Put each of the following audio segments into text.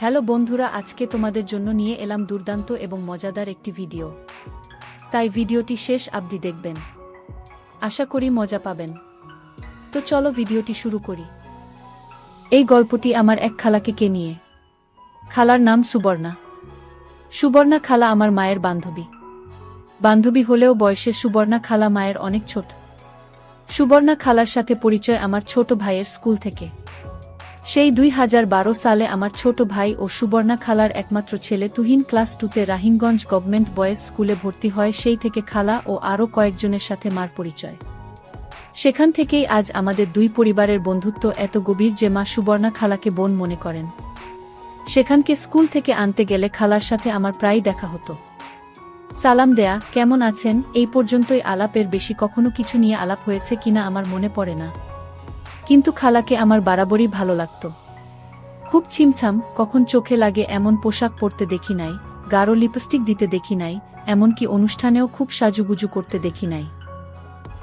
Hello বন্ধুরা, আজকে তোমাদের জন্য নিয়ে এলাম দুর্দান্ত এবং মজাদার একটি ভিডিও। তাই ভিডিওটি শেষ অবধি দেখবেন। আশা করি মজা পাবেন। তো চলো ভিডিওটি শুরু করি। এই গল্পটি আমার এক খালাকে কে নিয়ে। খালার নাম সুবর্ণা। সুবর্ণা খালা আমার মায়ের বান্ধবী। বান্ধবী হলেও বয়সে সুবর্ণা খালা মায়ের অনেক ছোট। সুবর্ণা খালার সাথে পরিচয় আমার ছোট ভাইয়ের স্কুল থেকে। সেই দুই হাজার বারো সালে আমার ছোট ভাই ও সুবর্ণা খালার একমাত্র ছেলে তুহিন ক্লাস টুতে রাহিমগঞ্জ গভর্নমেন্ট বয়েজ স্কুলে ভর্তি হয়, সেই থেকে খালা ও আরও কয়েকজনের সাথে মার পরিচয়। সেখান থেকেই আজ আমাদের দুই পরিবারের বন্ধুত্ব এত গভীর যে মা সুবর্ণা খালাকে বোন মনে করেন। সেখানকে স্কুল থেকে আনতে গেলে খালার সাথে আমার প্রায় দেখা হতো। সালাম দেয়া, কেমন আছেন? এই পর্যন্তই আলাপের বেশি কখনো কিছু নিয়ে আলাপ হয়েছে কিনা আমার মনে পড়ে না। কিন্তু খালাকে আমার বারাবরই ভালো লাগত। খুব ছিমছাম, কখন চোখে লাগে এমন পোশাক পরতে দেখি নাই, গাঢ় লিপস্টিক দিতে দেখি নাই, এমনকি অনুষ্ঠানেও খুব সাজুগুজু করতে দেখি নাই।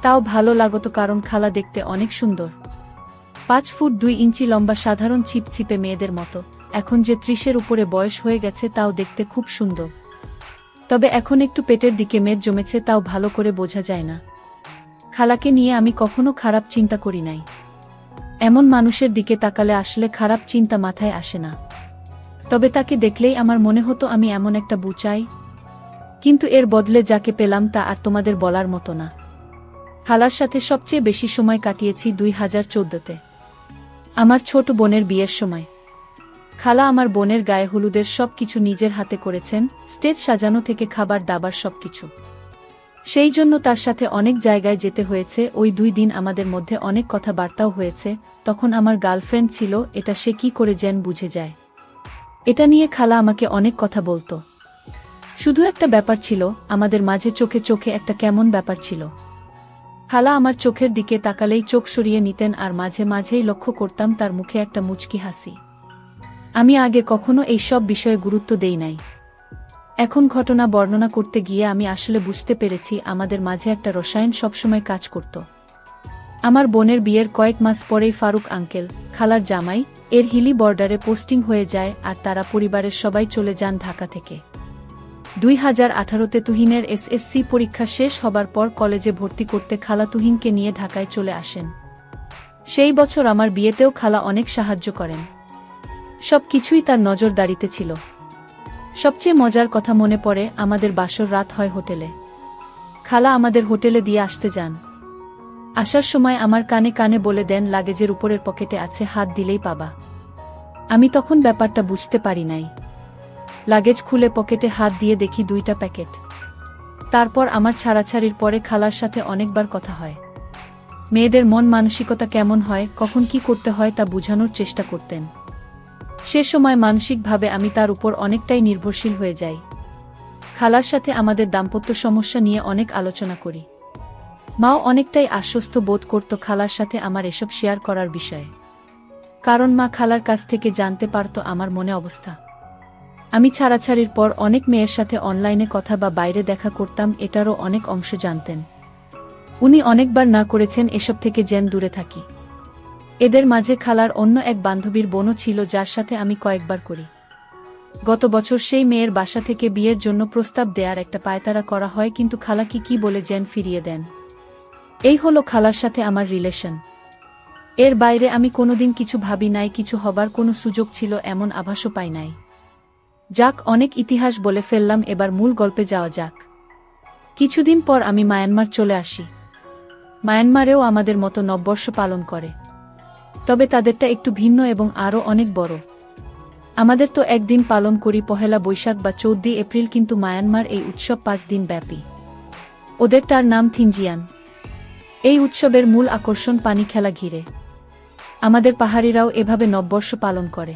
তাও ভালো লাগতো কারণ খালা দেখতে অনেক সুন্দর। পাঁচ ফুট দুই ইঞ্চি লম্বা সাধারণ ছিপছিপে মেয়েদের মতো, এখন যে ত্রিশের উপরে বয়স হয়ে গেছে তাও দেখতে খুব সুন্দর। তবে এখন একটু পেটের দিকে মেদ জমেছে তাও ভালো করে বোঝা যায় না। খালাকে নিয়ে আমি কখনো খারাপ চিন্তা করি নাই। এমন মানুষের দিকে তাকালে আসলে খারাপ চিন্তা মাথায় আসে না। তবে তাকে দেখলেই আমার মনে হতো আমি এমন একটা বুচাই। কিন্তু এর বদলে যাকে পেলাম তা আর তোমাদের বলার মতো না। খালার সাথে সবচেয়ে বেশি সময় কাটিয়েছি দুই হাজার চোদ্দতে। আমার ছোট বোনের বিয়ের সময়। খালা আমার বোনের গায়ে হলুদের সব কিছু নিজের হাতে করেছেন, স্টেজ সাজানো থেকে খাবার দাবার সবকিছু। সেই জন্য তার সাথে অনেক জায়গায় যেতে হয়েছে। ওই দুই দিন আমাদের মধ্যে অনেক কথাবার্তাও হয়েছে। তখন আমার গার্লফ্রেন্ড ছিল, এটা সে কি করে যেন বুঝে যায়। এটা নিয়ে খালা আমাকে অনেক কথা বলতো। শুধু একটা ব্যাপার ছিল, আমাদের মাঝে চোখে চোখে একটা কেমন ব্যাপার ছিল। খালা আমার চোখের দিকে তাকালেই চোখ সরিয়ে নিতেন আর মাঝে মাঝেই লক্ষ্য করতাম তার মুখে একটা মুচকি হাসি। আমি আগে কখনো এই সব বিষয়ে গুরুত্ব দেই নাই। এখন ঘটনা বর্ণনা করতে গিয়ে আমি আসলে বুঝতে পেরেছি আমাদের মাঝে একটা রসায়ন সবসময় কাজ করত। আমার বোনের বিয়ের কয়েক মাস পরেই ফারুক আঙ্কেল, খালার জামাই, এর হিলি বর্ডারে পোস্টিং হয়ে যায় আর তারা পরিবারের সবাই চলে যান ঢাকা থেকে। দুই হাজার আঠারোতে তুহিনের এসএসসি পরীক্ষা শেষ হবার পর কলেজে ভর্তি করতে খালা তুহিনকে নিয়ে ঢাকায় চলে আসেন। সেই বছর আমার বিয়েতেও খালা অনেক সাহায্য করেন। সব কিছুই তার নজরদারিতে ছিল। সবচেয়ে মজার কথা মনে পড়ে আমাদের বাসর রাত হয় হোটেলে। খালা আমাদের হোটেলে দিয়ে আসতে যান। আসার সময় আমার কানে কানে বলে দেন লাগেজের উপরের পকেটে আছে হাত দিলেই পাবা। আমি তখন ব্যাপারটা বুঝতে পারি নাই। লাগেজ খুলে পকেটে হাত দিয়ে দেখি দুইটা প্যাকেট। তারপর আমার ছাড়াছাড়ির পরে খালার সাথে অনেকবার কথা হয়। মেয়েদের মন মানসিকতা কেমন হয়, কখন কি করতে হয় তা বোঝানোর চেষ্টা করতেন। সে সময় মানসিকভাবে আমি তার উপর অনেকটাই নির্ভরশীল হয়ে যাই। খালার সাথে আমাদের দাম্পত্য সমস্যা নিয়ে অনেক আলোচনা করি। মাও অনেকটাই আশ্বস্ত বোধ করত খালার সাথে আমার এসব শেয়ার করার বিষয়ে। কারণ মা খালার কাছ থেকে জানতে পারত আমার মনে অবস্থা। আমি ছাড়াছাড়ির পর অনেক মেয়ের সাথে অনলাইনে কথা বা বাইরে দেখা করতাম, এটারও অনেক অংশ জানতেন। উনি অনেকবার না করেছেন এসব থেকে যেন দূরে থাকি। এদের মাঝে খালার অন্য এক বান্ধবীর বোনও ছিল যার সাথে আমি কয়েকবার করি। গত বছর সেই মেয়ের বাসা থেকে বিয়ের জন্য প্রস্তাব দেয়ার একটা পায়তারা করা হয়, কিন্তু খালা কি কি বলে জেন ফিরিয়ে দেন। এই হলো খালার সাথে আমার রিলেশন। এর বাইরে আমি কোনোদিন কিছু ভাবি নাই, কিছু হবার কোনো সুযোগ ছিল, এমন আভাসও পাই নাই। যাক, অনেক ইতিহাস বলে ফেললাম, এবার মূল গল্পে যাওয়া যাক। কিছুদিন পর আমি মায়ানমার চলে আসি। মায়ানমারেও আমাদের মতো নববর্ষ পালন করে। তবে তাদেরটা একটু ভিন্ন এবং আরও অনেক বড়। আমাদের তো একদিন পালন করি পহেলা বৈশাখ বা চৌদ্দ এপ্রিল কিন্তু মায়ানমার এই উৎসব পাঁচ দিন ব্যাপী। ওদের তার নাম থিনজিয়ান। এই উৎসবের মূল আকর্ষণ পানি খেলা ঘিরে। আমাদের পাহাড়িরাও এভাবে নববর্ষ পালন করে।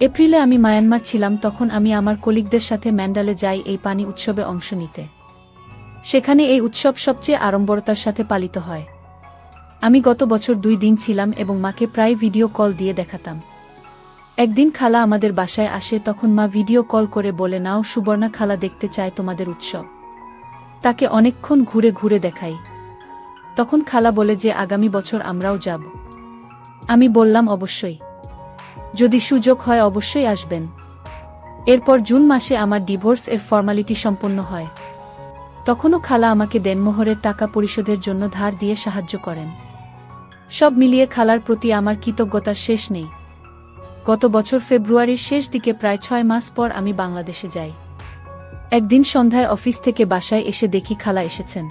এপ্রিলে আমি মায়ানমার ছিলাম তখন আমি আমার কলিগদের সাথে ম্যান্ডালে যাই এই পানি উৎসবে অংশ নিতে। সেখানে এই উৎসব সবচেয়ে আড়ম্বরতার সাথে পালিত হয়। আমি গত বছর দুই দিন ছিলাম এবং মাকে প্রায় ভিডিও কল দিয়ে দেখাতাম। একদিন খালা আমাদের বাসায় আসে, তখন মা ভিডিও কল করে বলে, নাও, সুবর্ণা, খালা দেখতে চায় তোমাদের উৎসব। তাকে অনেকক্ষণ ঘুরে ঘুরে দেখাই। তখন খালা বলে যে, আগামী বছর আমরাও যাব। আমি বললাম, অবশ্যই। যদি সুযোগ হয়, অবশ্যই আসবেন। এরপর জুন মাসে আমার ডিভোর্স এর ফর্মালিটি সম্পন্ন হয়। তখনও খালা আমাকে দেনমোহরের টাকা পরিশোধের জন্য ধার দিয়ে সাহায্য করেন। সব মিলিয়ে খালার প্রতি আমার কৃতজ্ঞতার শেষ নেই। গত বছর ফেব্রুয়ারির শেষ দিকে প্রায় ছয় মাস পর আমি বাংলাদেশে যাই। একদিন সন্ধ্যায় অফিস থেকে বাসায় এসে দেখি খালা এসেছেন।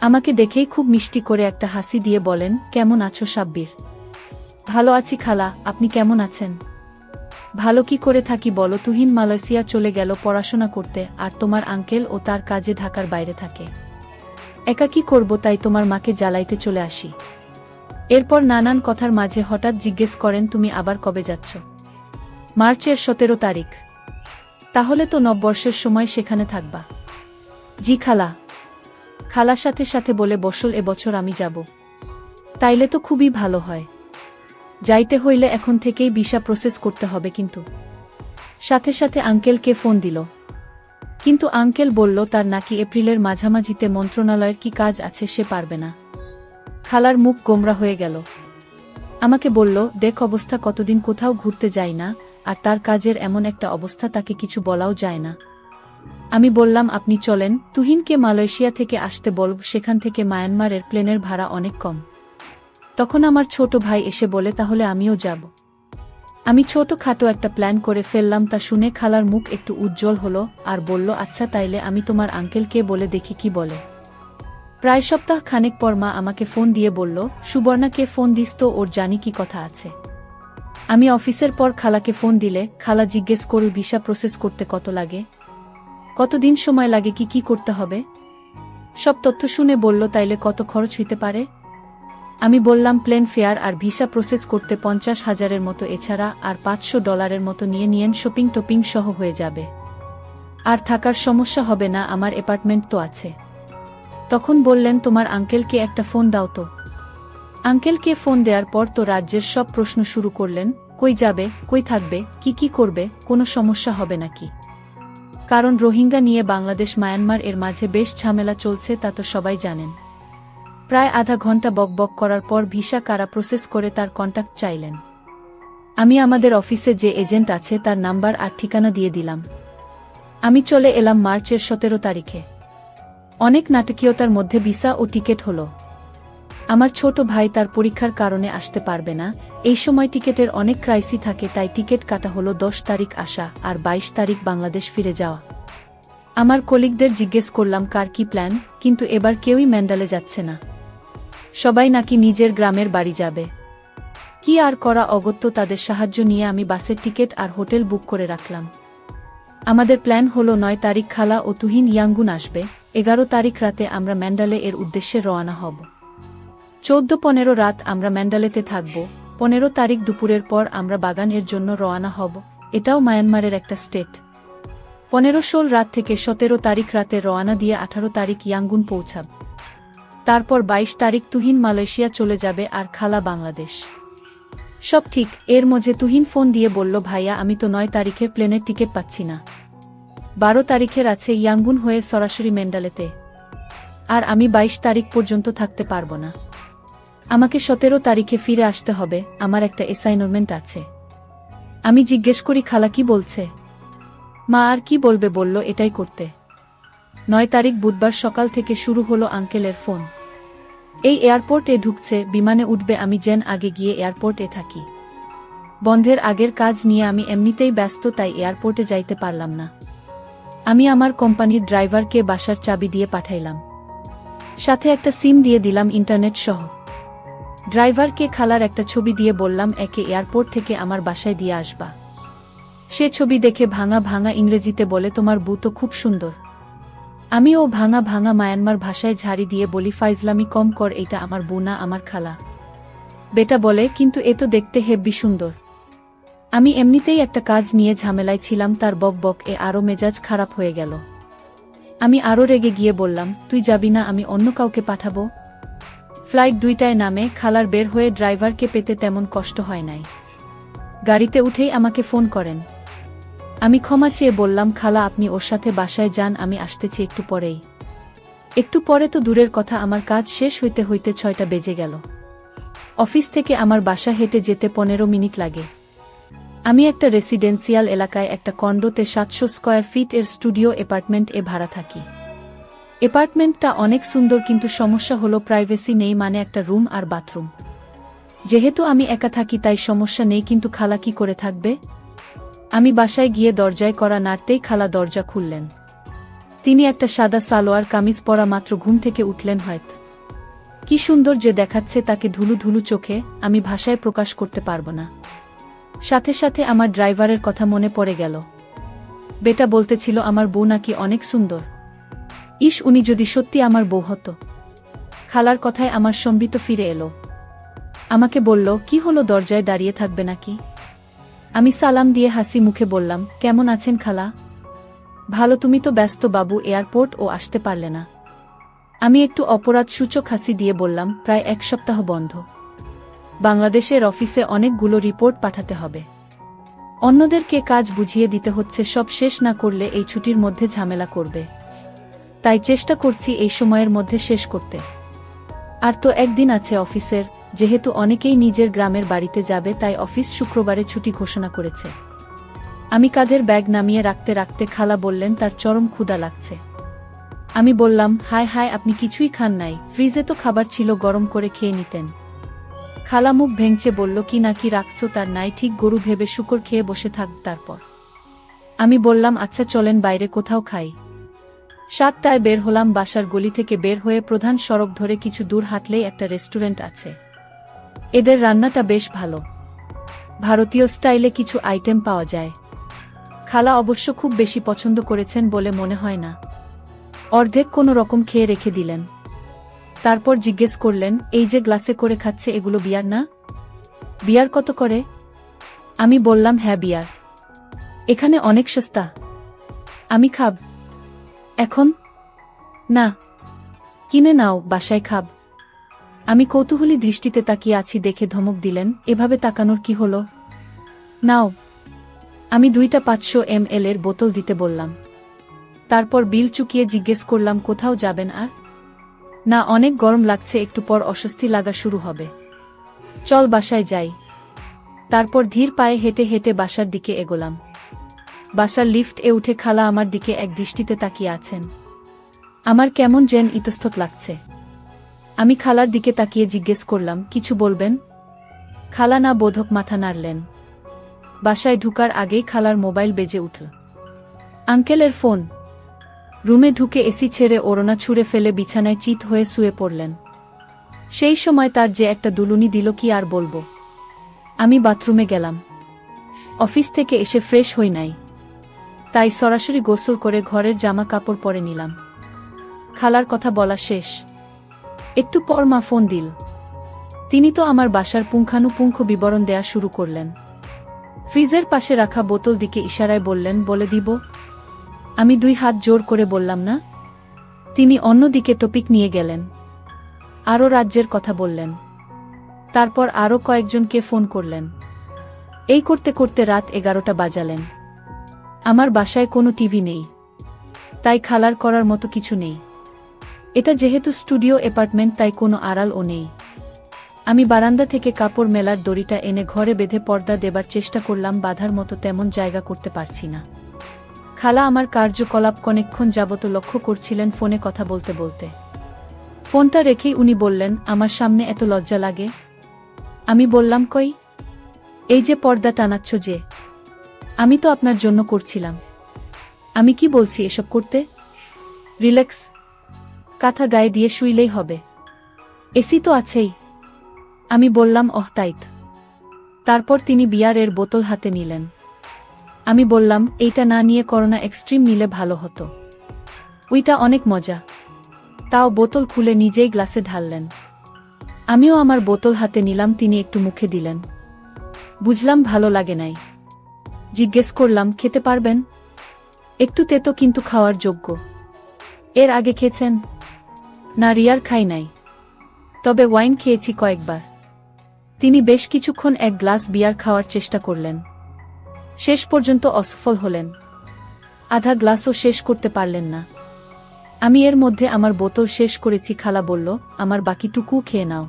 আমাকে দেখেই খুব মিষ্টি করে একটা হাসি দিয়ে বলেন, কেমন আছো সাব্বির? ভালো আছি খালা, আপনি কেমন আছেন? ভালো কি করে থাকি বলো, তুহিন মালয়েশিয়া চলে গেল পড়াশোনা করতে, আর তোমার আঙ্কেল ও তার কাজে ঢাকার বাইরে থাকে। একা কি করব তাই তোমার মাকে জ্বালাইতে চলে আসি। এরপর নানান কথার মাঝে হঠাৎ জিজ্ঞেস করেন, তুমি আবার কবে যাচ্ছ? মার্চের সতেরো তারিখ। তাহলে তো নববর্ষের সময় সেখানে থাকবা। জি খালা। খালার সাথে সাথে বলে, বসল এবছর আমি যাব। তাইলে তো খুবই ভালো হয়। যাইতে হইলে এখন থেকেই ভিসা প্রসেস করতে হবে কিন্তু। সাথে সাথে আঙ্কেলকে ফোন দিল। কিন্তু আঙ্কেল বলল, তার নাকি এপ্রিলের মাঝামাঝিতে মন্ত্রণালয়ের কি কাজ আছে সে পারবে না। খালার মুখ গোমরা হয়ে গেল। আমাকে বলল, দেখ অবস্থা, কতদিন কোথাও ঘুরতে যাই না, আর তার কাজের এমন একটা অবস্থা তাকে কিছু বলাও যায় না। আমি বললাম, আপনি চলেন, তুহিনকে মালয়েশিয়া থেকে আসতে বলব সেখান থেকে মায়ানমারের প্লেনের ভাড়া অনেক কম। তখন আমার ছোট ভাই এসে বলে, তাহলে আমিও যাব। আমি ছোট খাটো একটা প্ল্যান করে ফেললাম, তা শুনে খালার মুখ একটু উজ্জ্বল হলো, আর বলল আচ্ছা তাইলে আমি তোমার আঙ্কেলকে বলে দেখি কি বলে। প্রায় সপ্তাহ খানেক পর মা আমাকে ফোন দিয়ে বলল, সুবর্ণাকে ফোন দিস তো, ওর জানি কি কথা আছে। আমি অফিসের পর খালাকে ফোন দিলে, খালা জিজ্ঞেস করল ভিসা প্রসেস করতে কত লাগে? কতদিন সময় লাগে, কি কি করতে হবে? সব তথ্য শুনে বলল, তাইলে কত খরচ হইতে পারে? আমি বললাম, প্লেন ফেয়ার আর ভিসা প্রসেস করতে পঞ্চাশ হাজারের মতো এছাড়া আর পাঁচশো ডলারের মতো নিয়ে নিয়েন, শপিং টপিং সহ হয়ে যাবে। আর থাকার সমস্যা হবে না, আমার অ্যাপার্টমেন্ট তো আছে। তখন বললেন, তোমার আঙ্কেলকে একটা ফোন দাও তো। আঙ্কেলকে ফোন দেওয়ার পর তো রাজ্যের সব প্রশ্ন শুরু করলেন, কই যাবে, কই থাকবে, কি কি করবে, কোনো সমস্যা হবে নাকি? কারণ রোহিঙ্গা নিয়ে বাংলাদেশ, মায়ানমার এর মাঝে বেশ ঝামেলা চলছে, তা তো সবাই জানেন। প্রায় আধা ঘণ্টা বকবক করার পর ভিসা কারা প্রসেস করে তার কন্ট্যাক্ট চাইলেন। আমি আমাদের অফিসে যে এজেন্ট আছে তার নাম্বার আর ঠিকানা দিয়ে দিলাম। আমি চলে এলাম মার্চের সতেরো তারিখে। অনেক নাটকীয়তার মধ্যে ভিসা ও টিকিট হলো। আমার ছোট ভাই তার পরীক্ষার কারণে আসতে পারবে না। এই সময় টিকেটের অনেক ক্রাইসি থাকে, তাই টিকিট কাটা হলো দশ তারিখ আসা আর ২২ তারিখ বাংলাদেশ ফিরে যাওয়া। আমার কলিগদের জিজ্ঞেস করলাম, কার কি প্ল্যান কিন্তু এবার কেউই ম্যান্ডালে যাচ্ছে না। সবাই নাকি নিজের গ্রামের বাড়ি যাবে। কি আর করা, অগত্য তাদের সাহায্য নিয়ে আমি বাসের টিকিট আর হোটেল বুক করে রাখলাম। আমাদের প্ল্যান হলো নয় তারিখ খালা ও তুহিন ইয়াঙ্গুন আসবে, এগারো তারিখ রাতে আমরা ম্যান্ডালে এর উদ্দেশ্যে রওনা হব। চৌদ্দ পনেরো রাত আমরা ম্যান্ডালেতে থাকব, পনেরো তারিখ দুপুরের পর আমরা বাগান এর জন্য রওনা হব, এটাও মায়ানমারের একটা স্টেট। পনেরো ষোল রাত থেকে সতেরো তারিখ রাতে রওনা দিয়ে আঠারো তারিখ ইয়াঙ্গুন পৌঁছাব। তারপর ২২ তারিখ তুহিন মালয়েশিয়া চলে যাবে আর খালা বাংলাদেশ। সব ঠিক, এর মধ্যে তুহিন ফোন দিয়ে বলল, ভাইয়া, আমি তো নয় তারিখের প্লেনের টিকিট পাচ্ছি না। বারো তারিখের আছে ইয়াঙ্গুন হয়ে সরাসরি মেন্ডালেতে আর আমি ২২ তারিখ পর্যন্ত থাকতে পারব না। আমাকে সতেরো তারিখে ফিরে আসতে হবে, আমার একটা অ্যাসাইনমেন্ট আছে। আমি জিজ্ঞেস করি, খালা কি বলছে? মা আর কি বলবে? বলল, এটাই করতে। নয় তারিখ বুধবার সকাল থেকে শুরু হলো আঙ্কেলের ফোন। এই এয়ারপোর্টে ঢুকছে, বিমানে উঠবে, আমি যেন আগে গিয়ে এয়ারপোর্টে থাকি। বন্ধের আগের কাজ নিয়ে আমি এমনিতেই ব্যস্ত, তাই এয়ারপোর্টে যাইতে পারলাম না। আমি আমার কোম্পানির ড্রাইভারকে বাসার চাবি দিয়ে পাঠাইলাম। সাথে একটা সিম দিয়ে দিলাম ইন্টারনেট সহ। ড্রাইভারকে খালার একটা ছবি দিয়ে বললাম, একে এয়ারপোর্ট থেকে আমার বাসায় দিয়ে আসবা। সে ছবি দেখে ভাঙা ভাঙা ইংরেজিতে বলে, তোমার বু তো খুব সুন্দর। আমি ও ভাঙা ভাঙা মায়ানমার ভাষায় ঝাড়ি দিয়ে বলি, ফাইজলামি কম কর এইটা আমার বোনা, আমার খালা। বেটা বলে, কিন্তু এ তো দেখতে হেব্বি সুন্দর। আমি এমনিতেই একটা কাজ নিয়ে ঝামেলায় ছিলাম, তার বক বক, এ আরও মেজাজ খারাপ হয়ে গেল। আমি আরও রেগে গিয়ে বললাম, তুই যাবি না, আমি অন্য কাউকে পাঠাবো? ফ্লাইট দুইটায় নামে, খালার বের হয়ে ড্রাইভারকে পেতে তেমন কষ্ট হয় নাই। গাড়িতে উঠেই আমাকে ফোন করেন আমি ক্ষমা চেয়ে বললাম, খালা, আপনি ওর সাথে বাসায় যান, আমি আসতেছি একটু পরেই। একটু পরে তো দূরের কথা, আমার কাজ শেষ হইতে হইতে ছয়টা বেজে গেল। অফিস থেকে আমার বাসা হেঁটে যেতে পনেরো মিনিট লাগে। আমি একটা রেসিডেন্সিয়াল এলাকায় একটা কন্ডোতে সাতশো স্কোয়ার ফিট এর স্টুডিও অ্যাপার্টমেন্ট এ ভাড়া থাকি। অ্যাপার্টমেন্টটা অনেক সুন্দর, কিন্তু সমস্যা হলো প্রাইভেসি নেই মানে একটা রুম আর বাথরুম। যেহেতু আমি একা থাকি, তাই সমস্যা নেই, কিন্তু খালা কি করে থাকবে? আমি বাসায় গিয়ে দরজায় করা নাড়তেই খালা দরজা খুললেন। তিনি একটা সাদা সালোয়ার কামিজ পরা মাত্র ঘুম থেকে উঠলেন হয়ত। কি সুন্দর যে দেখাচ্ছে তাকে ধুলু ধুলু চোখে, আমি ভাষায় প্রকাশ করতে পারব না। সাথে সাথে আমার ড্রাইভারের কথা মনে পড়ে গেল। বেটা বলতেছিল, আমার বউ নাকি অনেক সুন্দর। ইস, উনি যদি সত্যি আমার বউ হতো। খালার কথায় আমার সম্বিত ফিরে এলো। আমাকে বলল, কি হলো, দরজায় দাঁড়িয়ে থাকবে নাকি? আমি সালাম দিয়ে হাসি মুখে বললাম, কেমন আছেন খালা? ভালো, তুমি তো ব্যস্ত বাবু, এয়ারপোর্ট ও আসতে পারলে না। আমি একটু অপরাধ সূচক হাসি দিয়ে বললাম, প্রায় এক সপ্তাহ বন্ধ। বাংলাদেশের অফিসে অনেকগুলো রিপোর্ট পাঠাতে হবে। অন্যদেরকে কাজ বুঝিয়ে দিতে হচ্ছে, সব শেষ না করলে এই ছুটির মধ্যে ঝামেলা করবে। তাই চেষ্টা করছি এই সময়ের মধ্যে শেষ করতে। আর তো একদিন আছে অফিসের যেহেতু অনেকেই নিজের গ্রামের বাড়িতে যাবে তাই অফিস শুক্রবারে ছুটি ঘোষণা করেছে। আমি কাঁধের ব্যাগ নামিয়ে রাখতে রাখতে খালা বললেন, তার চরম ক্ষুধা লাগছে। আমি বললাম হায় হায় আপনি কিছুই খান নাই। ফ্রিজে তো খাবার ছিল, গরম করে খেয়ে নিতেন। খালা মুখ ভেঙচে বলল, কি নাকি রাখছো, তার নাই ঠিক, গরু ভেবে শুকর খেয়ে বসে থাক তারপর। আমি বললাম আচ্ছা চলেন বাইরে কোথাও খাই। সাতটায় বের হলাম বাসার গলি থেকে বের হয়ে প্রধান সড়ক ধরে কিছু দূর হাঁটলেই একটা রেস্টুরেন্ট আছে। এদের রান্নাটা বেশ ভালো। ভারতীয় স্টাইলে কিছু আইটেম পাওয়া যায়। খালা অবশ্য খুব বেশি পছন্দ করেছেন বলে মনে হয় না। অর্ধেক কোনো রকম খেয়ে রেখে দিলেন। তারপর জিজ্ঞেস করলেন, এই যে গ্লাসে করে খাচ্ছে এগুলো বিয়ার না? বিয়ার কত করে? আমি বললাম হ্যাঁ বিয়ার। এখানে অনেক সস্তা। আমি খাব। এখন? না। কিনে নাও, বাসায় খাব। আমি কৌতূহলী দৃষ্টিতে তাকিয়ে আছি দেখে ধমক দিলেন, এভাবে তাকানোর কি হলো? নাও। আমি দুইটা পাঁচশো এম এর বোতল দিতে বললাম। তারপর বিল চুকিয়ে জিজ্ঞেস করলাম, কোথাও যাবেন আর? না, অনেক গরম লাগছে, একটু পর অস্বস্তি লাগা শুরু হবে। চল বাসায় যাই। তারপর ধীর পায়ে হেঁটে হেঁটে বাসার দিকে এগোলাম। বাসার লিফট এ উঠে খালা আমার দিকে এক দৃষ্টিতে তাকিয়ে আছেন। আমার কেমন যেন ইতস্তত লাগছে। আমি খালার দিকে তাকিয়ে জিজ্ঞেস করলাম, কিছু বলবেন? খালা না বোধক মাথা নাড়লেন। বাসায় ঢুকার আগেই খালার মোবাইল বেজে উঠল। আঙ্কেলের ফোন। রুমে ঢুকে এসি ছেড়ে ওড়না ছুঁড়ে ফেলে বিছানায় চিত হয়ে শুয়ে পড়লেন। সেই সময় তার যে একটা দুলুনি দিল, কি আর বলব? আমি বাথরুমে গেলাম। অফিস থেকে এসে ফ্রেশ হই নাই। তাই সরাসরি গোসল করে ঘরের জামা কাপড় পরে নিলাম। খালার কথা বলা শেষ। একটু পর মা ফোন দিল। তিনি তো আমার বাসার পুঙ্খানুপুঙ্খ বিবরণ দেয়া শুরু করলেন। ফ্রিজের পাশে রাখা বোতল দিকে ইশারায় বললেন, বলে দিব। আমি দুই হাত জোর করে বললাম, না। তিনি অন্যদিকে টপিক নিয়ে গেলেন। আরও রাজ্যের কথা বললেন। তারপর আরও কয়েকজনকে ফোন করলেন। এই করতে করতে রাত এগারোটা বাজালেন। আমার বাসায় কোনো টিভি নেই। তাই খালার করার মতো কিছু নেই। এটা যেহেতু স্টুডিও অ্যাপার্টমেন্ট তাই কোনো আড়ালও নেই। আমি বারান্দা থেকে কাপড় মেলার দড়িটা এনে ঘরে বেঁধে পর্দা দেবার চেষ্টা করলাম, বাধার মতো তেমন জায়গা করতে পারছি না। খালা আমার কার্যকলাপ কনেক্ষণ যাবত লক্ষ্য করছিলেন ফোনে কথা বলতে বলতে। ফোনটা রেখেই উনি বললেন, আমার সামনে এত লজ্জা লাগে? আমি বললাম, কই? এই যে পর্দা টানাচ্ছ যে, আমি তো আপনার জন্য করছিলাম। আমি কি বলছি এসব করতে? রিল্যাক্স কাঁথা গায়ে দিয়ে শুইলেই হবে। এসি তো আছেই। আমি বললাম, অহ, তাইত। তারপর তিনি বিয়ারের বোতল হাতে নিলেন। আমি বললাম, এইটা না নিয়ে করোনা এক্সট্রিম নিলে ভালো হতো। ওইটা অনেক মজা। তাও বোতল খুলে নিজেই গ্লাসে ঢাললেন। আমিও আমার বোতল হাতে নিলাম, তিনি একটু মুখে দিলেন। বুঝলাম, ভালো লাগে নাই। জিজ্ঞেস করলাম, খেতে পারবেন? একটু তেতো, কিন্তু খাওয়ার যোগ্য। এর আগে খেয়েছেন? না রিয়ার খাই নাই। তবে ওয়াইন খেয়েছি কয়েকবার। তিনি বেশ কিছুক্ষণ এক গ্লাস বিয়ার খাওয়ার চেষ্টা করলেন। শেষ পর্যন্ত অসফল হলেন। আধা গ্লাসও শেষ করতে পারলেন না। আমি এর মধ্যে আমার বোতল শেষ করেছি, খালা বলল, আমার বাকিটুকু খেয়ে নাও।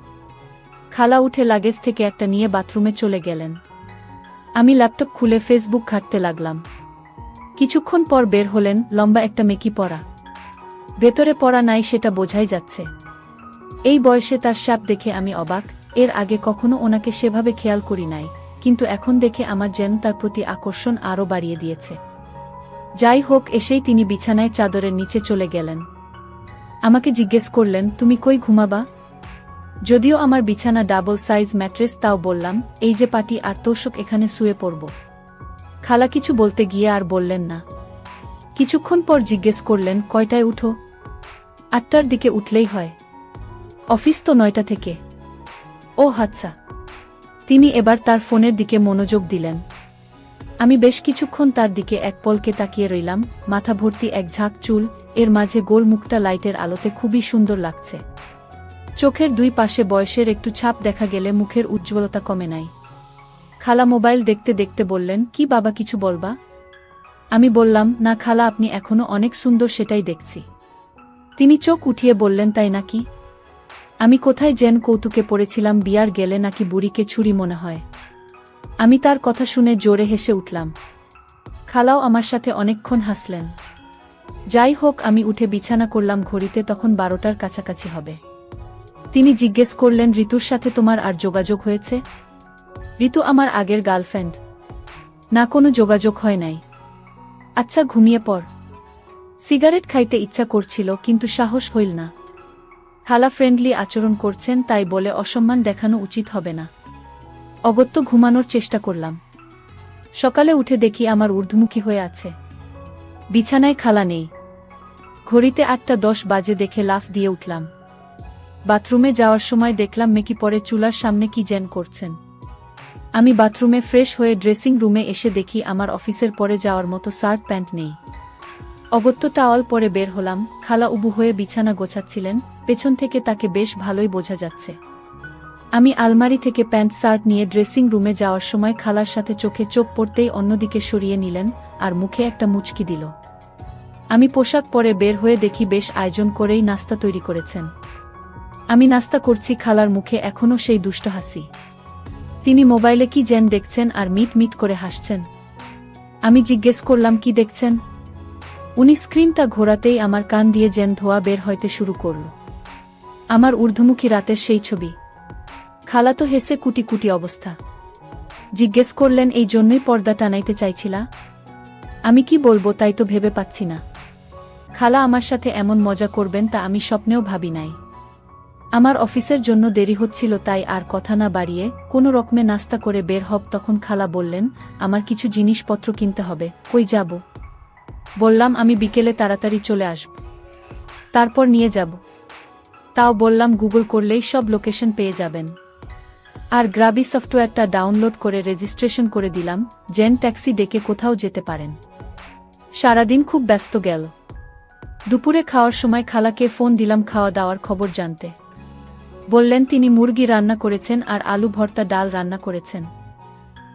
খালা উঠে লাগেজ থেকে একটা নিয়ে বাথরুমে চলে গেলেন। আমি ল্যাপটপ খুলে ফেসবুক ঘাঁটতে লাগলাম। কিছুক্ষণ পর বের হলেন লম্বা একটা মেকি পরা। ভেতরে পড়া নাই সেটা বোঝাই যাচ্ছে। এই বয়সে তার সাপ দেখে আমি অবাক, এর আগে কখনো ওনাকে সেভাবে খেয়াল করি নাই, কিন্তু এখন দেখে আমার যেন তার প্রতি আকর্ষণ আরও বাড়িয়ে দিয়েছে। যাই হোক, এসেই তিনি বিছানায় চাদরের নিচে চলে গেলেন। আমাকে জিজ্ঞেস করলেন, তুমি কই ঘুমাবা? যদিও আমার বিছানা ডাবল সাইজ ম্যাট্রেস, তাও বললাম, এই যে পাটি আর তোষক এখানে শুয়ে পড়ব। খালা কিছু বলতে গিয়ে আর বললেন না। কিছুক্ষণ পর জিজ্ঞেস করলেন, কয়টায় উঠো? আটটার দিকে উঠলেই হয়। অফিস তো নয়টা থেকে। ও আচ্ছা। তিনি এবার তার ফোনের দিকে মনোযোগ দিলেন। আমি বেশ কিছুক্ষণ তার দিকে এক পলকে তাকিয়ে রইলাম, মাথা ভর্তি এক ঝাঁক চুল, এর মাঝে গোল মুখটা লাইটের আলোতে খুবই সুন্দর লাগছে। চোখের দুই পাশে বয়সের একটু ছাপ দেখা গেলে মুখের উজ্জ্বলতা কমে নাই। খালা মোবাইল দেখতে দেখতে বললেন, কি বাবা, কিছু বলবা? আমি বললাম, না খালা, আপনি এখনও অনেক সুন্দর, সেটাই দেখছি। তিনি চোখ উঠিয়ে বললেন, তাই নাকি? আমি কোথায় জেন কৌতুকে পড়েছিলাম, বিয়ার গেলে নাকি বুড়িকে ছুরি মনে হয়। আমি তার কথা শুনে জোরে হেসে উঠলাম। খালাও আমার সাথে অনেকক্ষণ হাসলেন। যাই হোক, আমি উঠে বিছানা করলাম ঘড়িতে, তখন বারোটার কাছাকাছি হবে। তিনি জিজ্ঞেস করলেন, ঋতুর সাথে তোমার আর যোগাযোগ হয়েছে? ঋতু আমার আগের গার্লফ্রেন্ড। না কোনো যোগাযোগ হয় নাই। আচ্ছা ঘুমিয়ে পড়। সিগারেট খাইতে ইচ্ছা করছিল, কিন্তু সাহস হইল না। খালা ফ্রেন্ডলি আচরণ করছেন, তাই বলে অসম্মান দেখানো উচিত হবে না। অগত্য ঘুমানোর চেষ্টা করলাম। সকালে উঠে দেখি আমার ঊর্ধ্বমুখী হয়ে আছে। বিছানায় খালা নেই। ঘড়িতে আটটা দশ বাজে দেখে লাফ দিয়ে উঠলাম। বাথরুমে যাওয়ার সময় দেখলাম মেকি পরে চুলার সামনে কি জেন করছেন। আমি বাথরুমে ফ্রেশ হয়ে ড্রেসিং রুমে এসে দেখি আমার অফিসের পরে যাওয়ার মতো শার্ট প্যান্ট নেই। অগত্য টাওয়াল পরে বের হলাম, খালা উবু হয়ে বিছানা গোছাচ্ছিলেন, পেছন থেকে তাকে বেশ ভালোই বোঝা যাচ্ছে। আমি আলমারি থেকে প্যান্ট, শার্ট নিয়ে ড্রেসিং রুমে যাওয়ার সময় খালার সাথে চোখে চোখ পড়তেই অন্যদিকে সরিয়ে নিলেন আর মুখে একটা মুচকি দিল। আমি পোশাক পরে বের হয়ে দেখি বেশ আয়োজন করেই নাস্তা তৈরি করেছেন। আমি নাস্তা করছি খালার মুখে এখনও সেই দুষ্ট হাসি। তিনি মোবাইলে কি জেন দেখছেন আর মিট মিট করে হাসছেন। আমি জিজ্ঞেস করলাম, কি দেখছেন? উনি স্ক্রিনটা ঘোরাতেই আমার কান দিয়ে জেন ধোয়া বের হইতে শুরু করল। আমার ঊর্ধ্বমুখী রাতের সেই ছবি। খালা তো হেসে কুটি কুটি অবস্থা। জিজ্ঞেস করলেন, এই জন্যই পর্দা টানাইতে চাইছিলা? আমি কি বলব, তাই তো ভেবে পাচ্ছি না। খালা আমার সাথে এমন মজা করবেন তা আমি স্বপ্নেও ভাবি নাই। আমার অফিসের জন্য দেরি হচ্ছিল, তাই আর কথা না বাড়িয়ে কোনো রকমে নাস্তা করে বের হব তখন খালা বললেন, আমার কিছু জিনিসপত্র কিনতে হবে, কই যাব? বললাম, আমি বিকেলে তাড়াতাড়ি চলে আসব। তারপর নিয়ে যাব। তাও বললাম, গুগল করলেই সব লোকেশন পেয়ে যাবেন। আর গ্রাবি সফটওয়্যারটা ডাউনলোড করে রেজিস্ট্রেশন করে দিলাম জেন ট্যাক্সি ডেকে কোথাও যেতে পারেন। সারাদিন খুব ব্যস্ত গেল। দুপুরে খাওয়ার সময় খালাকে ফোন দিলাম খাওয়া দাওয়ার খবর জানতে। বললেন, তিনি মুরগি রান্না করেছেন আর আলু ভর্তা ডাল রান্না করেছেন।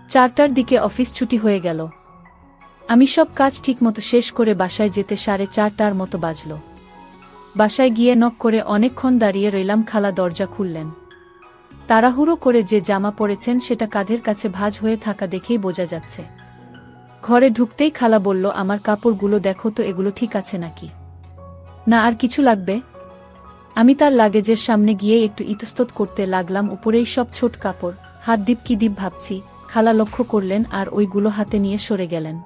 চারটার দিকে অফিস ছুটি হয়ে গেল। আমি সব কাজ ঠিকমতো শেষ করে বাসায় যেতে সাড়ে চারটার মতো বাজল। বাসায় গিয়ে নক করে অনেকক্ষণ দাঁড়িয়ে রইলাম খালা দরজা খুললেন। তাড়াহুড়ো করে যে জামা পরেছেন সেটা কাঁধের কাছে ভাঁজ হয়ে থাকা দেখেই বোঝা যাচ্ছে। ঘরে ঢুকতেই খালা বলল, আমার কাপড়গুলো দেখো তো, এগুলো ঠিক আছে নাকি? না, আর কিছু লাগবে? আমি তার লাগেজের সামনে গিয়ে একটু ইতস্তত করতে লাগলাম, উপরেই সব ছোট কাপড়। হাত দ্বীপ কি দ্বীপ ভাবছি? খালা লক্ষ্য করলেন আর ওইগুলো হাতে নিয়ে সরে গেলেন।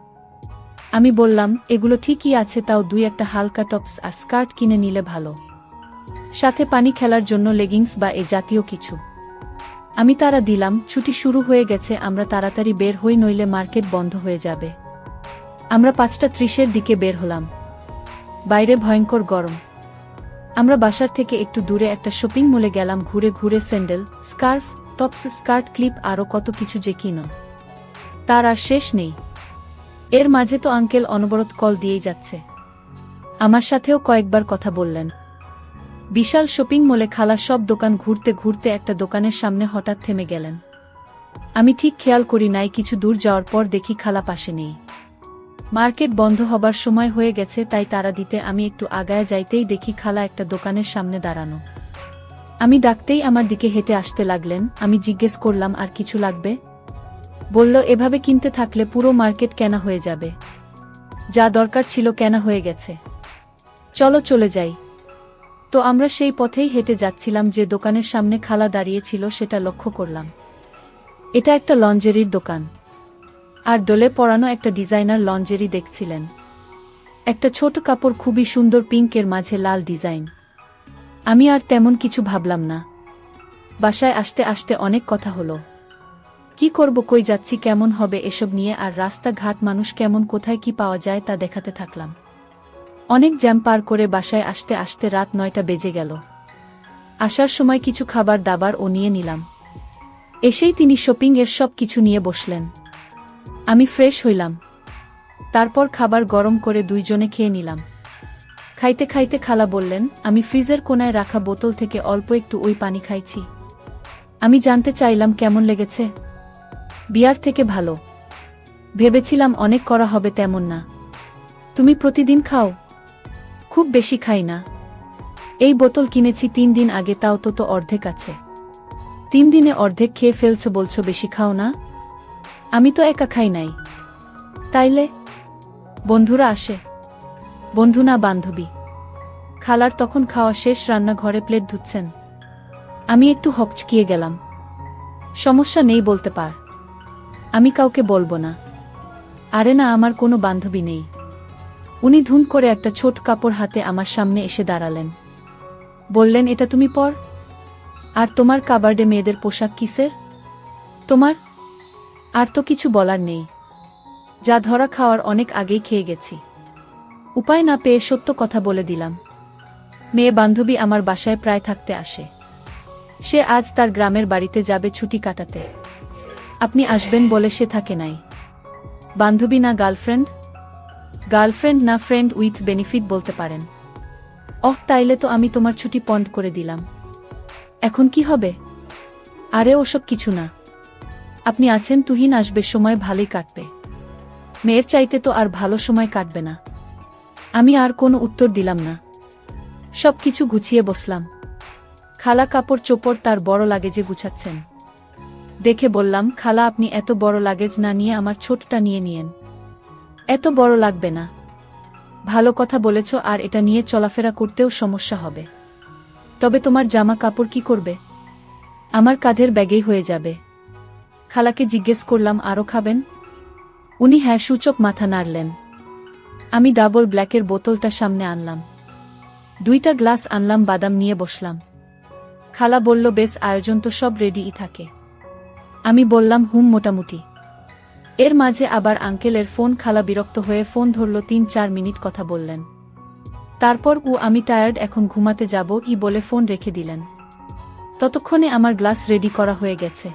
আমি বললাম, এগুলো ঠিকই আছে, তাও দুই একটা হালকা টপস আর স্কার্ট কিনে নিলে ভালো। সাথে পানি খেলার জন্য লেগিংস বা এ জাতীয় কিছু। আমি তারা দিলাম, ছুটি শুরু হয়ে গেছে, আমরা তাড়াতাড়ি বের হই, নইলে মার্কেট বন্ধ হয়ে যাবে। আমরা পাঁচটা ত্রিশের দিকে বের হলাম। বাইরে ভয়ঙ্কর গরম। আমরা বাসার থেকে একটু দূরে একটা শপিং মলে গেলাম, ঘুরে ঘুরে sandal, scarf, tops, skirt, clip আরও কত কিছু যে কিনো। তার আর শেষ নেই। এর মাঝে তো আঙ্কেল অনবরত কল দিয়েই যাচ্ছে। আমার সাথেও কয়েকবার কথা বললেন। বিশাল শপিং মলে খালা সব দোকান ঘুরতে ঘুরতে একটা দোকানের সামনে হঠাৎ থেমে গেলেন। আমি ঠিক খেয়াল করি নাই, কিছু দূর যাওয়ার পর দেখি খালা পাশে নেই। মার্কেট বন্ধ হবার সময় হয়ে গেছে, তাই তারা দিতে আমি একটু আগায় যাইতেই দেখি খালা একটা দোকানের সামনে দাঁড়ানো। আমি ডাকতেই আমার দিকে হেঁটে আসতে লাগলেন, আমি জিজ্ঞেস করলাম, আর কিছু লাগবে? বলল, এভাবে কিনতে থাকলে পুরো মার্কেট কেনা হয়ে যাবে। যা দরকার ছিল কেনা হয়ে গেছে। চলো চলে যাই। তো আমরা সেই পথেই হেঁটে যাচ্ছিলাম যে দোকানের সামনে খালা দাঁড়িয়েছিল সেটা লক্ষ্য করলাম। এটা একটা লঞ্জেরির দোকান। আর ডোলে পরানো একটা ডিজাইনার লঞ্জেরি দেখছিলেন। একটা ছোট কাপড় খুবই সুন্দর পিঙ্কের মাঝে লাল ডিজাইন। আমি আর তেমন কিছু ভাবলাম না। বাসায় আসতে আসতে অনেক কথা হলো। কি করব, কই যাচ্ছি, কেমন হবে এসব নিয়ে, আর রাস্তাঘাট মানুষ কেমন, কোথায় কি পাওয়া যায় তা দেখাতে থাকলাম। অনেক জ্যাম পার করে বাসায় আসতে আসতে রাত নয়টা বেজে গেল। আসার সময় কিছু খাবার, দাবার ও নিয়ে নিলাম। এসেই তিনি শপিং এর সব কিছু নিয়ে বসলেন। আমি ফ্রেশ হইলাম। তারপর খাবার গরম করে দুইজনে খেয়ে নিলাম। খাইতে খাইতে খালা বললেন, আমি ফ্রিজের কোনায় রাখা বোতল থেকে অল্প একটু ওই পানি খাইছি। আমি জানতে চাইলাম কেমন লেগেছে? বিয়ার থেকে ভালো। ভেবেছিলাম অনেক করা হবে তেমন না। তুমি প্রতিদিন খাও? খুব বেশি খাই না। এই বোতল কিনেছি তিন দিন আগে, তাও তো তো অর্ধেক আছে। তিন দিনে অর্ধেক খেয়ে ফেলছো বলছো, বেশি খাও না? আমি তো একা খাই নাই। তাইলে? বন্ধুরা আসে। বন্ধু না বান্ধবী। খালার তখন খাওয়া শেষ, রান্নাঘরে প্লেট ধুচ্ছেন। আমি একটু হকচকিয়ে গেলাম। সমস্যা নেই বলতে পার। আমি কাউকে বলব না। আরে না, আমার কোনো বান্ধবী নেই। উনি ধুম করে একটা ছোট কাপড় হাতে আমার সামনে এসে দাঁড়ালেন। বললেন, এটা তুমি পর। আর তোমার কাবার্ডে মেয়েদের পোশাক কিসের? তোমার? আর তো কিছু বলার নেই। যা ধরা খাওয়ার অনেক আগেই খেয়ে গেছি। উপায় না পেয়ে সত্য কথা বলে দিলাম। মেয়ে বান্ধবী আমার বাসায় প্রায় থাকতে আসে। সে আজ তার গ্রামের বাড়িতে যাবে ছুটি কাটাতে। আপনি আসবেন বলে সে থাকে নাই। বান্ধবী না গার্লফ্রেন্ড? গার্লফ্রেন্ড না ফ্রেন্ড উইথ বেনিফিট বলতে পারেন। অহ, তাইলে তো আমি তোমার ছুটি পন্ড করে দিলাম। এখন কি হবে? আরে, ওসব কিছু না। আপনি আছেন, তুহিন আসবে, সময় ভালোই কাটবে। মেয়ের চাইতে তো আর ভালো সময় কাটবে না। আমি আর কোনো উত্তর দিলাম না। সব কিছু গুছিয়ে বসলাম। খালা কাপড় চোপড় তার বড় লাগে যে গুছাচ্ছেন। দেখে বললাম, খালা, আপনি এত বড় লাগেজ না নিয়ে আমার ছোটটা নিয়ে নিয়েন। এত বড় লাগবে না। ভালো কথা বলেছ, আর এটা নিয়ে চলাফেরা করতেও সমস্যা হবে। তবে তোমার জামা কাপড় কি করবে? আমার কাঁধের ব্যাগেই হয়ে যাবে। খালাকে জিজ্ঞেস করলাম আরও খাবেন? উনি হ্যাঁ সূচক মাথা নাড়লেন। আমি ডাবল ব্ল্যাকের বোতলটা সামনে আনলাম। দুইটা গ্লাস আনলাম, বাদাম নিয়ে বসলাম। খালা বলল, বেশ, আয়োজন তো সব রেডিই থাকে। আমি বললাম, হুম, মোটামুটি। এর মাঝে আবার আঙ্কেলের ফোন খালা বিরক্ত হয়ে ফোন ধরল, তিন চার মিনিট কথা বললেন। তারপর ও আমি টায়ার্ড, এখন ঘুমাতে যাব, ই বলে ফোন রেখে দিলেন। ততক্ষণে আমার গ্লাস রেডি করা হয়ে গেছে।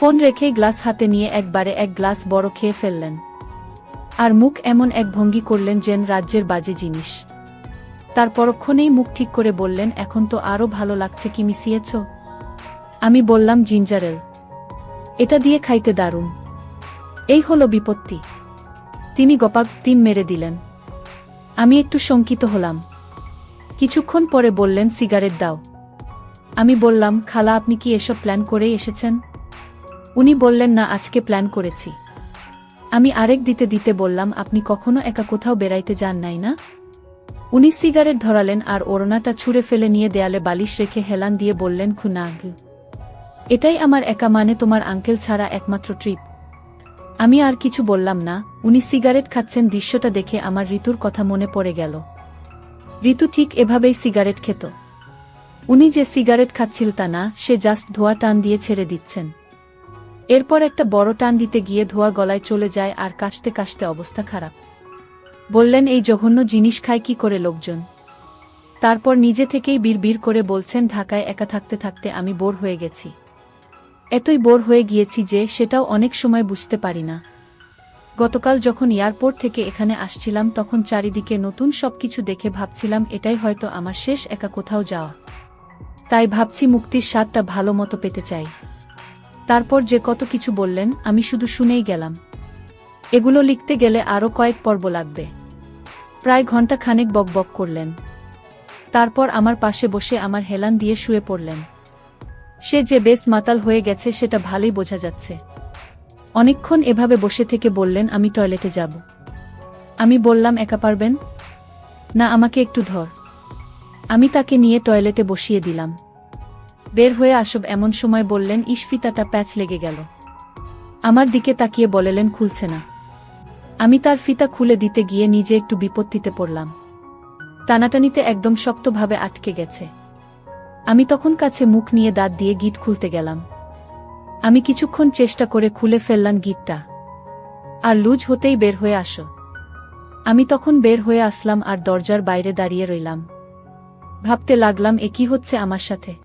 ফোন রেখে গ্লাস হাতে নিয়ে একবারে এক গ্লাস বড় খেয়ে ফেললেন। আর মুখ এমন এক ভঙ্গি করলেন যেন রাজ্যের বাজে জিনিস। তার পরক্ষণেই মুখ ঠিক করে বললেন, এখন তো আরও ভালো লাগছে কি মিশিয়েছ? আমি বললাম জিঞ্জারেল এটা দিয়ে খাইতে দারুণ। এই হলো বিপত্তি। তিনি গপাক তিন মেরে দিলেন। আমি একটু শঙ্কিত হলাম। কিছুক্ষণ পরে বললেন, সিগারেট দাও। আমি বললাম, খালা, আপনি কি এসব প্ল্যান করেই এসেছেন? উনি বললেন, না, আজকে প্ল্যান করেছি। আমি আরেক দিতে দিতে বললাম, আপনি কখনো একা কোথাও বেড়াইতে যান নাই না? উনি সিগারেট ধরালেন আর ওড়নাটা ছুঁড়ে ফেলে নিয়ে দেয়ালে বালিশ রেখে হেলান দিয়ে বললেন, খুনাগ। এটাই আমার একা মানে তোমার আঙ্কেল ছাড়া একমাত্র ট্রিপ। আমি আর কিছু বললাম না, উনি সিগারেট খাচ্ছেন দৃশ্যটা দেখে আমার ঋতুর কথা মনে পড়ে গেল। ঋতু ঠিক এভাবেই সিগারেট খেত। উনি যে সিগারেট খাচ্ছিল তা না, সে জাস্ট ধোয়া টান দিয়ে ছেড়ে দিচ্ছেন। এরপর একটা বড় টান দিতে গিয়ে ধোয়া গলায় চলে যায় আর কাশতে কাশতে অবস্থা খারাপ। বললেন, এই জঘন্য জিনিস খায় কি করে লোকজন? তারপর নিজে থেকেই বীর করে বলছেন, ঢাকায় একা থাকতে থাকতে আমি বোর হয়ে গেছি। এতই বোর হয়ে গিয়েছি যে সেটাও অনেক সময় বুঝতে পারি না। গতকাল যখন এয়ারপোর্ট থেকে এখানে আসছিলাম তখন চারিদিকে নতুন সব কিছু দেখে ভাবছিলাম, এটাই হয়তো আমার শেষ একা কোথাও যাওয়া। তাই ভাবছি মুক্তির স্বাদটা ভালো মতো পেতে চাই। তারপর যে কত কিছু বললেন, আমি শুধু শুনেই গেলাম। এগুলো লিখতে গেলে আরও কয়েক পর্ব লাগবে। প্রায় ঘণ্টা খানেক বকবক করলেন। তারপর আমার পাশে বসে আমার হেলান দিয়ে শুয়ে পড়লেন। সে যে বেশ মাতাল হয়ে গেছে সেটা ভালোই বোঝা যাচ্ছে। অনেকক্ষণ এভাবে বসে থেকে বললেন, আমি টয়লেটে যাব। আমি বললাম, একা পারবেন? না, আমাকে একটু ধর। আমি তাকে নিয়ে টয়লেটে বসিয়ে দিলাম। বের হয়ে আসব এমন সময় বললেন ইস্ফিতাটা প্যাচ লেগে গেল। আমার দিকে তাকিয়ে বলেলেন, খুলছে না। আমি তার ফিতা খুলে দিতে গিয়ে নিজে একটু বিপত্তিতে পড়লাম। টানাটানিতে একদম শক্তভাবে আটকে গেছে। আমি তখন কাছে মুখ নিয়ে দাঁত দিয়ে গিট খুলতে গেলাম। আমি কিছুক্ষণ চেষ্টা করে খুলে ফেললাম গিটটা। আর লুজ হতেই বের হয়ে আসো। আমি তখন বের হয়ে আসলাম আর দরজার বাইরে দাঁড়িয়ে রইলাম। ভাবতে লাগলাম, এ কি হচ্ছে আমার সাথে?